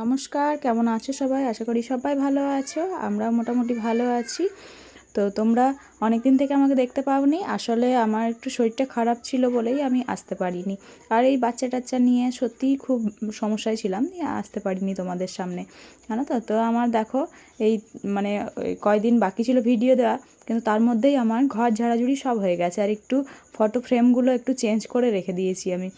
নমস্কার, কেমন আছো সবাই? আশা করি সবাই ভালো আছো আমরা মোটামুটি ভালো আছি। তো তোমরা অনেক দিন থেকে আমাকে দেখতে পাওনি, আসলে আমার একটু শরীরটা খারাপ ছিল বলেই আমি আসতে পারিনি। আর এই বাচ্চা টাচ্চা নিয়ে সত্যিই খুব সমস্যায় ছিলাম আসতে পারিনি তোমাদের সামনে। জানো তো? তো আমার দেখো, এই মানে কয়দিন বাকি ছিল ভিডিও দেওয়া, কিন্তু তার মধ্যেই আমার ঘর ঝাড়াঝুড়ি সব হয়ে গেছে। আর একটু ফটো ফ্রেমগুলো একটু চেঞ্জ করে রেখে দিয়েছি আমি।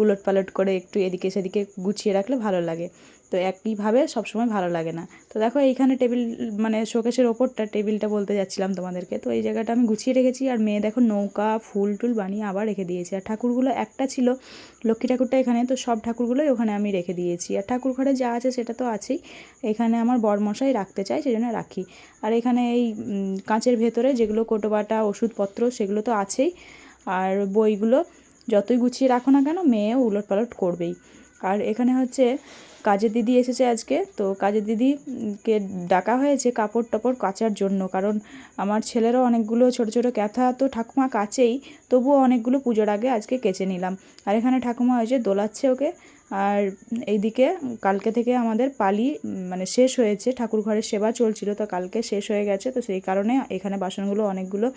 উলট পালট করে একটু এদিকে সেদিকে গুছিয়ে রাখলে ভালো লাগে। তো একইভাবে সবসময় ভালো লাগে না। তো দেখো এইখানে টেবিল মানে শোকেশের ওপরটা টেবিলটা বলতে যাচ্ছিলাম তোমাদেরকে। তো এই জায়গাটা আমি গুছিয়ে রেখেছি আর মেয়ে দেখো নৌকা, ফুল টুল বানিয়ে আবার রেখে দিয়েছি। আর ঠাকুরগুলো একটা ছিল, লক্ষ্মী ঠাকুরটা এখানে, তো সব ঠাকুরগুলোই ওখানে আমি রেখে দিয়েছি। আর ঠাকুর ঘরে যা আছে সেটা তো আছেই। এখানে আমার বরমশাই রাখতে চাই সেজন্য রাখি। আর এখানে এই কাঁচের ভেতরে যেগুলো কোটোবাটা, ওষুধপত্র, সেগুলো তো আছেই। আর বইগুলো যতই গুছিয়ে রাখো না কেন মেয়ে উলট পালট করবেই। আর এখানে হচ্ছে কাজের দিদি এসেছে আজকে। তো কাজের দিদিকে ডাকা হয়েছে কাপড় টাপড় কাচার জন্য। কারণ আমার ছেলেরও অনেকগুলো ছোট ছোট ক্যাথা তো ঠাকুমা কাচেই, তবুও অনেকগুলো পুজোর আগে আজকে কেচে নিলাম। আর এখানে ঠাকুমা হয়েছে দোলাচ্ছে ওকে। আর এইদিকে কালকে থেকে আমাদের পালি মানে শেষ হয়েছে ঠাকুর ঘরের সেবা চলছিল তো কালকে শেষ হয়ে গেছে, তো সেই কারণে এখানে বাসনগুলো অনেকগুলো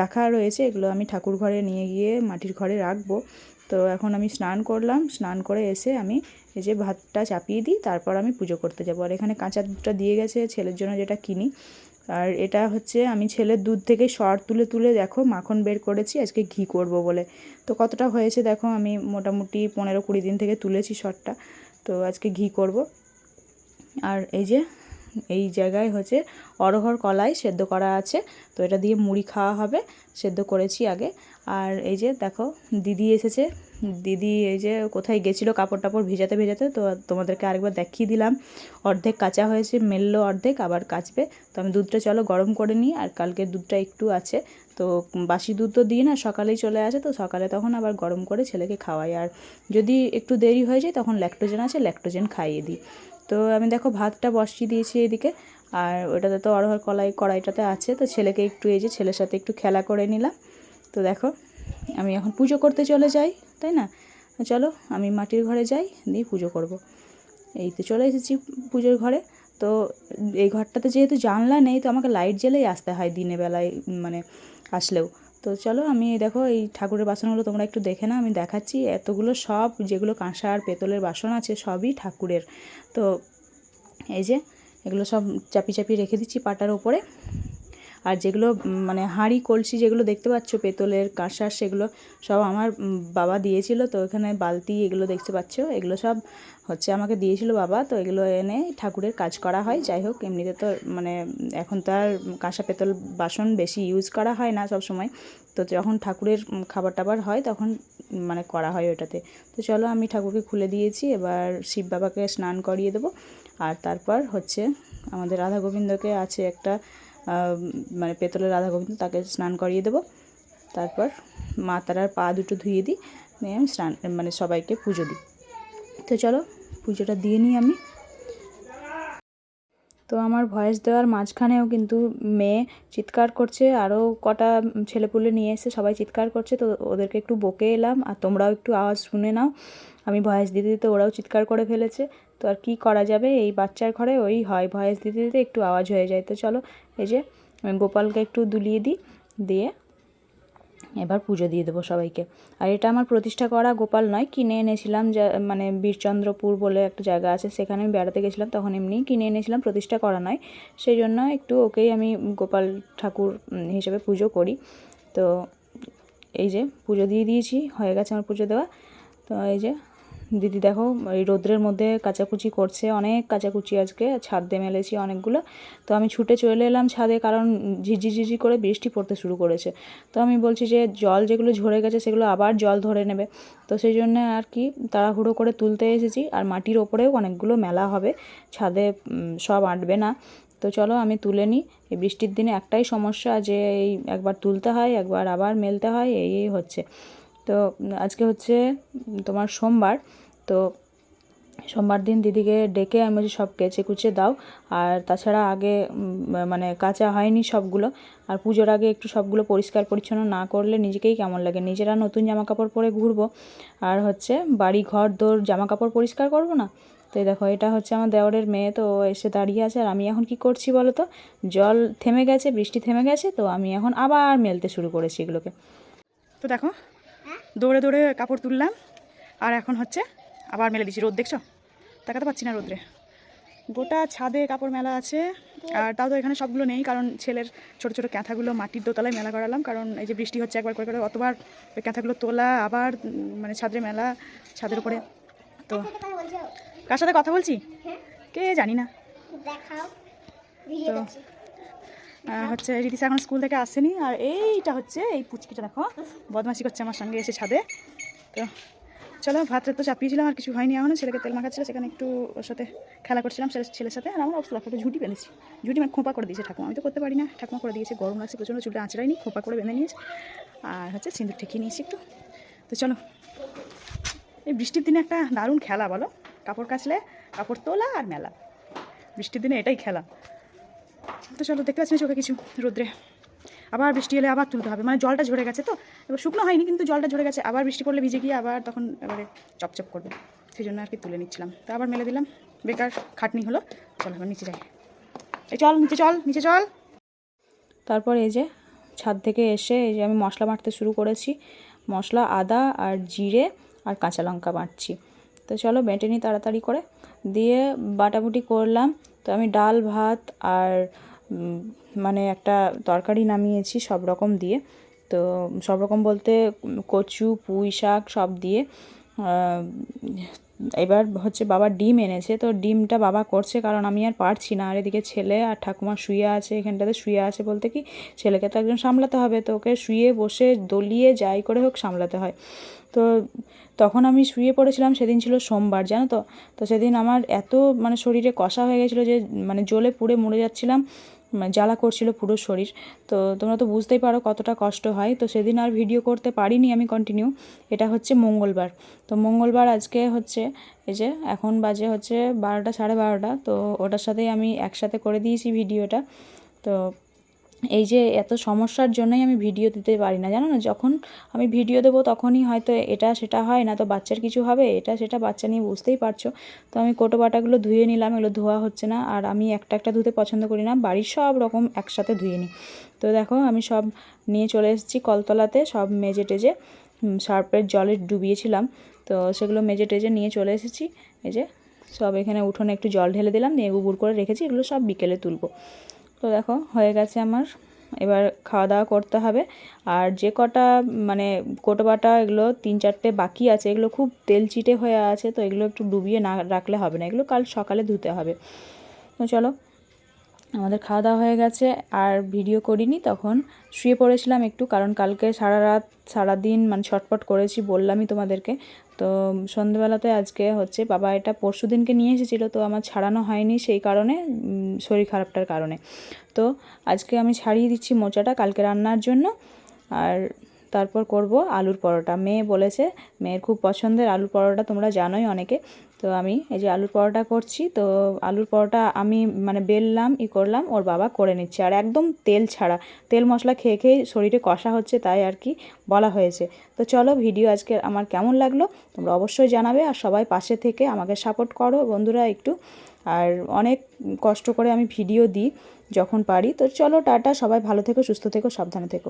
রাখা রয়েছে, এগুলো আমি ঠাকুর ঘরে নিয়ে গিয়ে মাটির ঘরে রাখব। তো এখন আমি স্নান করলাম, স্নান করে এসে আমি এই যে ভাতটা চাপিয়ে দিই, তারপর আমি পুজো করতে যাব। আর এখানে কাঁচা দুধটা দিয়ে গেছে, ছেলের জন্য যেটা কিনি। আর এটা হচ্ছে আমি ছেলের দুধ থেকে সর তুলে তুলে দেখো, মাখন বের করেছি, আজকে ঘি করব বলে। তো কতটা হয়েছে দেখো, আমি মোটামুটি পনেরো কুড়ি দিন থেকে তুলেছি সরটা, তো আজকে ঘি করব। আর এই যে, এই জায়গায় হচ্ছে অরহর কলাই সেদ্ধ করা আছে, তো এটা দিয়ে মুড়ি খাওয়া হবে, সেদ্ধ করেছি আগে। আর এই যে দেখো, দিদি এসেছে দিদি এই যে কোথায় গেছিল কাপড় টাপড় ভেজাতে ভেজাতে, তো তোমাদেরকে আরেকবার দেখিয়ে দিলাম। অর্ধেক কাঁচা হয়েছে, মেললো অর্ধেক, আবার কাচবে। তো আমি দুধটা চলো গরম করে নিই, আর কালকের দুধটা একটু আছে। তো বাসি দুধ তো দিই না, সকালেই চলে আসে, তো সকালে তখন আবার গরম করে ছেলেকে খাওয়াই। আর যদি একটু দেরি হয়ে যায়, তখন ল্যাক্টোজেন আছে, ল্যাক্টোজেন খাইয়ে দিই। তো আমি দেখো ভাতটা বসিয়ে দিয়েছি এদিকে, আর ওটাতে তো অরহর কলাই, কড়াইটাতে আছে। তো ছেলেকে একটু এই যে ছেলের সাথে একটু খেলা করে নিলাম। তো দেখো, আমি এখন পুজো করতে চলে যাই। তাই না? চলো আমি মাটির ঘরে যাই, দিয়ে পুজো করব। এই তো চলে এসেছি পুজোর ঘরে। তো এই ঘরটাতে যেহেতু জানলা নেই, তো আমাকে লাইট জ্বেলেই আসতে হয় দিনে বেলায় মানে আসলেও। তো চলো আমি দেখো এই ঠাকুরের বাসনগুলো তোমরা একটু দেখে না আমি দেখাচ্ছি। এতগুলো সব, যেগুলো কাঁসা আর পেতলের বাসন আছে, সবই ঠাকুরের। তো এই যে, এগুলো সব চাপি চাপি রেখে দিচ্ছি পাটার ওপরে। আর যেগুলো মানে হাঁড়ি, কলসি যেগুলো দেখতে পাচ্ছ, পেতলের কাঁসার সেগুলো সব আমার বাবা দিয়েছিল। তো এখানে বালতি এগুলো দেখতে পাচ্ছ। এগুলো সব হচ্ছে আমাকে দিয়েছিল বাবা। তো এগুলো এনে ঠাকুরের কাজ করা হয়। যাই হোক, এমনিতে তো মানে এখন তো আর কাঁসা, পেতল বাসন বেশি ইউজ করা হয় না সব সময় তো যখন ঠাকুরের খাবার টাবার হয়, তখন মানে করা হয় ওটাতে তো চলো, আমি ঠাকুরকে খুলে দিয়েছি। এবার শিব বাবাকে স্নান করিয়ে দেবো। আর তারপর হচ্ছে আমাদের রাধা গোবিন্দকে আছে একটা মানে পেতলের রাধা গোবিন্দ তাকে স্নান করিয়ে দেবো। তারপর মা তারার পা দুটো ধুয়ে দিই, নিয়ে আমি স্নান মানে সবাইকে পুজো দিই। তো চলো, পুজোটা দিয়ে নিই আমি। তো আমার ভয়েস দেওয়ার মাঝখানেও কিন্তু মেয়ে চিৎকার করছে, আরও কটা ছেলেপুলে নিয়ে এসে সবাই চিৎকার করছে, তো ওদেরকে একটু বকে এলাম, আর তোমরাও একটু আওয়াজ শুনে নাও। আমি ভয়েস দিতে দিতে ওরাও চিৎকার করে ফেলেছে। তো আর কী করা যাবে? এই বাচ্চার ঘরে ওই হয়, ভয়েস দিতে দিতে একটু আওয়াজ হয়ে যায়। তো চলো, এই যে আমি গোপালকে একটু দুলিয়ে দিই, দিয়ে এবার পুজো দিয়ে দেবো সবাইকে। আর এটা আমার প্রতিষ্ঠা করা গোপাল নয়, কিনে এনেছিলাম যা মানে বীরচন্দ্রপুর বলে একটা জায়গা আছে, সেখানে আমি বেড়াতে গেছিলাম, তখন এমনি কিনে এনেছিলাম, প্রতিষ্ঠা করা নয়। সেই জন্য একটু ওকেই আমি গোপাল ঠাকুর হিসেবে পুজো করি। তো এই যে পুজো দিয়ে দিয়েছি, হয়ে গেছে আমার পুজো দেওয়া। তো এই যে দিদি দেখো, এই রোদ্রের মধ্যে কাচাকুচি করছে, অনেক কাচাকুচি আজকে, ছাদে মেলেছি অনেকগুলো। তো আমি ছুটে চলে এলাম ছাদে কারণ ঝিঝি ঝিঝি করে বৃষ্টি পড়তে শুরু করেছে। তো আমি বলছি যে জল যেগুলো ঝরে গেছে সেগুলো আবার জল ধরে নেবে। তো সেই জন্য আর কি তাড়াহুড়ো করে তুলতে এসেছি, আর মাটির ওপরেও অনেকগুলো মেলা হবে, ছাদে সব আঁটবে না। তো চলো আমি তুলে নিই। এই বৃষ্টির দিনে একটাই সমস্যা যে এই একবার তুলতে হয়, একবার আবার মেলতে হয় এই হচ্ছে। তো আজকে হচ্ছে তোমার সোমবার, তো সোমবার দিন দিদিকে ডেকে আমি বলছি, সব কেচে কুচে দাও। আর তাছাড়া আগে মানে কাঁচা হয়নি সবগুলো, আর পুজোর আগে একটু সবগুলো পরিষ্কার পরিচ্ছন্ন না করলে নিজেকেই কেমন লাগে? নিজেরা নতুন জামা কাপড় পরে ঘুরবো। আর হচ্ছে বাড়ি ঘর দোর জামা কাপড় পরিষ্কার করব না? তো দেখো, এটা হচ্ছে আমার দেওরের মেয়ে, তো এসে দাঁড়িয়ে আছে। আর আমি এখন কি করছি বলো তো? জল থেমে গেছে, বৃষ্টি থেমে গেছে, তো আমি এখন আবার মেলতে শুরু করেছি এগুলোকে। তো দেখো দৌড়ে দৌড়ে কাপড় তুললাম আর এখন হচ্ছে আবার মেলে দিচ্ছি। রোদ দেখছ? তাকাতে পাচ্ছি না রোদ্রে গোটা ছাদে কাপড় মেলা আছে আর তাও তো এখানে সবগুলো নেই কারণ ছেলের ছোট ছোট ক্যাঁথাগুলো মাটির দোতলায় মেলা করালাম কারণ এই যে বৃষ্টি হচ্ছে একবার করে করে অতবার ওই ক্যাঁথাগুলো তোলা আবার মানে ছাদের মেলা ছাদের উপরে। তো কার সাথে কথা বলছি? হ্যাঁ। কে জানি না। তো হচ্ছে রিতিসা এখন স্কুল থেকে আসেনি। আর এইটা হচ্ছে এই পুচকিটা, দেখো। বদমাশি করছে আমার সঙ্গে এসে ছাদে। তো চলো, ভাতটা তো চাপিয়েছিলাম, আর কিছু হয়নি এখনও। ছেলেকে তেল মাখাচ্ছিল, সেখানে একটু ওর সাথে খেলা করছিলাম ছেলের ছেলের সাথে। আর আমার অবস্থা একটা ঝুঁটি বেঁধেছি। ঝুঁটি মানে খোঁপা করে দিয়েছে ঠাকুমা। আমি তো করতে পারি না। ঠাকুমা করে দিয়েছে, গরম লাগছে, প্রচণ্ড চুলটা আঁচড়াইনি খোঁপা করে বেঁধে নিয়েছে। আর হচ্ছে সিঁদুর ঠেকিয়ে নিয়েছি একটু। তো চলো। এই বৃষ্টির দিনে একটা দারুণ খেলা বলো। কাপড় কাচলে, কাপড় তোলা আর মেলা। বৃষ্টির দিনে এটাই খেলা। তো চলো, দেখতে পাচ্ছি চোখে কিছু? রোদ্রে। আবার বৃষ্টি এলে আবার তুলতে হবে। মানে জলটা ঝরে গেছে তো? এবার শুকনো হয়নি, কিন্তু জলটা ঝরে গেছে। আবার বৃষ্টি পড়লে ভিজে গিয়ে আবার তখন এবারে চপচপ করবে। সেই জন্য আর কি তুলে নিচ্ছিলাম। তো আবার মেলে দিলাম। বেকার খাটনি হলো। চলো এবার নিচে যাই। এই চল, নিচে চল নিচে চল। তারপর এই যে ছাদ থেকে এসে এই যে আমি মশলা বাটতে শুরু করেছি। মশলা, আদা আর জিরে আর কাঁচা লঙ্কা বাটছি। তো চলো, বেটে নিই তাড়াতাড়ি করে। দিয়ে বাটাবুটি করলাম। তো আমি ডাল, ভাত আর মানে একটা তরকারি নামিয়েছি সব রকম দিয়ে। তো সব রকম বলতে কচু, পুঁই শাক সব দিয়ে এবার হচ্ছে বাবা ডিম এনেছে, তো ডিমটা বাবা করছে কারণ আমি আর পারছি না। আর এদিকে ছেলে আর ঠাকুমা শুয়ে আছে, এখানটাতে শুয়ে আছে বলতে কি, ছেলেকে তো একজন সামলাতে হবে, তো ওকে শুয়ে বসে দলিয়ে যাই করে হোক সামলাতে হয়। তো তখন আমি শুয়ে পড়েছিলাম, সেদিন ছিল সোমবার, জানো তো? তো সেদিন আমার এত মানে শরীরে কষা হয়ে গেছিল যে মানে জ্বলে পুড়ে মরে যাচ্ছিলাম। জ্বালা করছিল পুরো শরীর। তো তোমরা তো বুঝতেই পারো কতটা কষ্ট হয়। তো সেদিন আর ভিডিও করতে পারিনি আমি কন্টিনিউ এটা হচ্ছে মঙ্গলবার। তো মঙ্গলবার আজকে হচ্ছে এই যে এখন বাজে হচ্ছে বারোটা, সাড়ে বারোটা। তো ওটার সাথেই আমি একসাথে করে দিয়েছি ভিডিওটা তো এই যে এত সমস্যার জন্যই আমি ভিডিও দিতে পারি না, জানো না? যখন আমি ভিডিও দেবো তখনই হয়তো এটা সেটা হয় না, তো বাচ্চার কিছু হবে? এটা সেটা বাচ্চা নিয়ে বুঝতেই পারছ। তো আমি কোটো বাটাগুলো ধুয়ে নিলাম, এগুলো ধোয়া হচ্ছে না। আর আমি একটা একটা ধুতে পছন্দ করি না, বাড়ির সব রকম একসাথে ধুয়ে নিই। তো দেখো, আমি সব নিয়ে চলে এসেছি কলতলাতে, সব মেজে টেজে সার্পের জলে ডুবিয়েছিলাম। তো সেগুলো মেজে টেজে নিয়ে চলে এসেছি। এই যে সব এখানে উঠোনে একটু জল ঢেলে দিলাম, দিয়ে গুবুর করে রেখেছি, এগুলো সব বিকেলে তুলবো। তো দেখো, হয়ে গেছে আমার। এবার খাওয়া দাওয়া করতে হবে। আর যে কটা মানে কোটো বাটা এগুলো তিন চারটে বাকি আছে, এগুলো খুব তেল চিটে হয়ে আছে, তো এগুলো একটু ডুবিয়ে না রাখলে হবে না। এগুলো কাল সকালে ধুতে হবে। তো চলো, আমাদের খাওয়া দাওয়া হয়ে গেছে। আর ভিডিও করিনি তখন। শুয়ে পড়েছিলাম একটু, কারণ কালকে সারা রাত সারা দিন মানে ছটপট করেছি, বললামই তোমাদেরকে। তো সন্ধেবেলাতে আজকে হচ্ছে বাবা এটা পরশু দিনকে নিয়ে এসেছিল, তো আমার ছাড়ানো হয়নি সেই কারণে শরীর খারাপটার কারণে। তো আজকে আমি ছাড়িয়ে দিচ্ছি মোচাটা কালকে রান্নার জন্য, আর তারপর করব আলুর পরোটা। মেয়ে বলেছে, মেয়ের খুব পছন্দের আলুর পরোটা তোমরা জানোই অনেকে তো আমি এই যে আলুর পরোটা করছি, তো আলুর পরোটা আমি মানে বেললাম, ই করলাম, ওর বাবা করে নিচ্ছে। আর একদম তেল ছাড়া, তেল মশলা খেয়ে খেয়ে শরীরে কষা হচ্ছে তাই আর কি বলা হয়েছে। তো চলো ভিডিও আজকে আমার কেমন লাগল, তোমরা অবশ্যই জানাবে আর সবাই পাশে থেকে আমাকে সাপোর্ট করো বন্ধুরা একটু। আর অনেক কষ্ট করে আমি ভিডিও দিই যখন পারি। তো চলো টাটা, সবাই ভালো থেকো, সুস্থ থেকো, সাবধানে থেকো।